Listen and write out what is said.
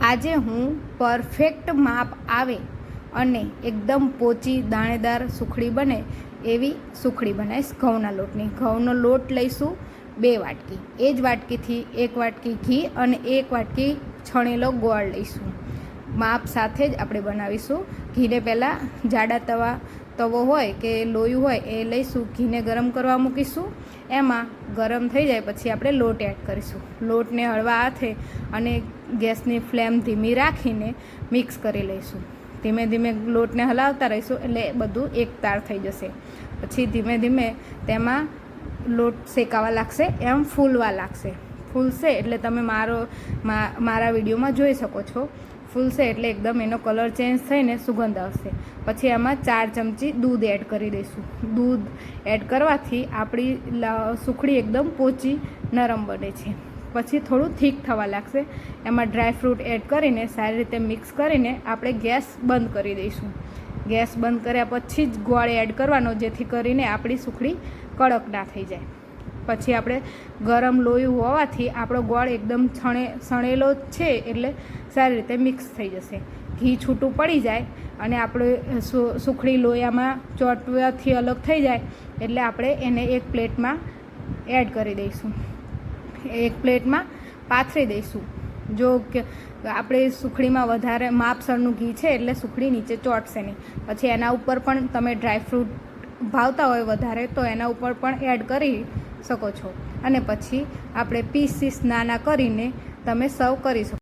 આજે હું પરફેક્ટ માપ આવે અને એકદમ પોચી દાણેદાર સુખડી બને એવી સુખડી બનાવીશ ઘઉંના લોટની. ઘઉંનો લોટ લઈશું બે વાટકી. એ જ વાટકીથી એક વાટકી ઘી અને એક વાટકી છણેલો ગોળ લઈશું. માપ સાથે જ આપણે બનાવીશું. ઘીને પહેલાં જાડા તવા તવો હોય કે લોયું હોય એ લઈશું, ઘીને ગરમ કરવા મૂકીશું. એમાં ગરમ થઈ જાય પછી આપણે લોટ એડ કરીશું. લોટને હળવા હાથે અને ગેસની ફ્લેમ ધીમી રાખીને મિક્સ કરી લઈશું. ધીમે ધીમે લોટને હલાવતા રહીશું એટલે બધું એક તાર થઈ જશે. પછી ધીમે ધીમે તેમાં લોટ શેકાવા લાગશે, એમ ફૂલવા લાગશે. ફૂલશે એટલે તમે મારો મારા વિડીયોમાં જોઈ શકો છો ફૂલશે એટલે એકદમ એનો કલર ચેન્જ થઈને સુગંધ આવશે. પછી એમાં ચાર ચમચી દૂધ એડ કરી દઈશું. દૂધ એડ કરવાથી આપણી સુખડી એકદમ પોચી નરમ બને છે. પછી થોડું થીક થવા લાગશે. એમાં ડ્રાય ફ્રૂટ એડ કરીને સારી રીતે મિક્સ કરીને આપણે ગેસ બંધ કરી દઈશું. ગેસ બંધ કર્યા પછી જ ગોળ એડ કરવાનો, જેથી કરીને આપણી સુખડી કડક ના થઈ જાય. પછી આપણે ગરમ લોહી હોવાથી આપણો ગોળ એકદમ છણે સણેલો છે એટલે સારી રીતે મિક્સ થઈ જશે. ઘી છૂટું પડી જાય અને આપણે સુખડી લોયામાં ચોંટવાથી અલગ થઈ જાય એટલે આપણે એને એક પ્લેટમાં એડ કરી દઈશું. એક પ્લેટમાં પાથરી દઈશું. જો કે આપણે સુખડીમાં વધારે માપસરનું ઘી છે એટલે સુખડી નીચે ચોંટશે નહીં. પછી એના ઉપર પણ તમે ડ્રાયફ્રૂટ ભાવતા હોય વધારે તો એના ઉપર પણ એડ કરી શકો છો. અને પછી આપણે પીસીસ નાના કરીને તમે સર્વ કરી શકો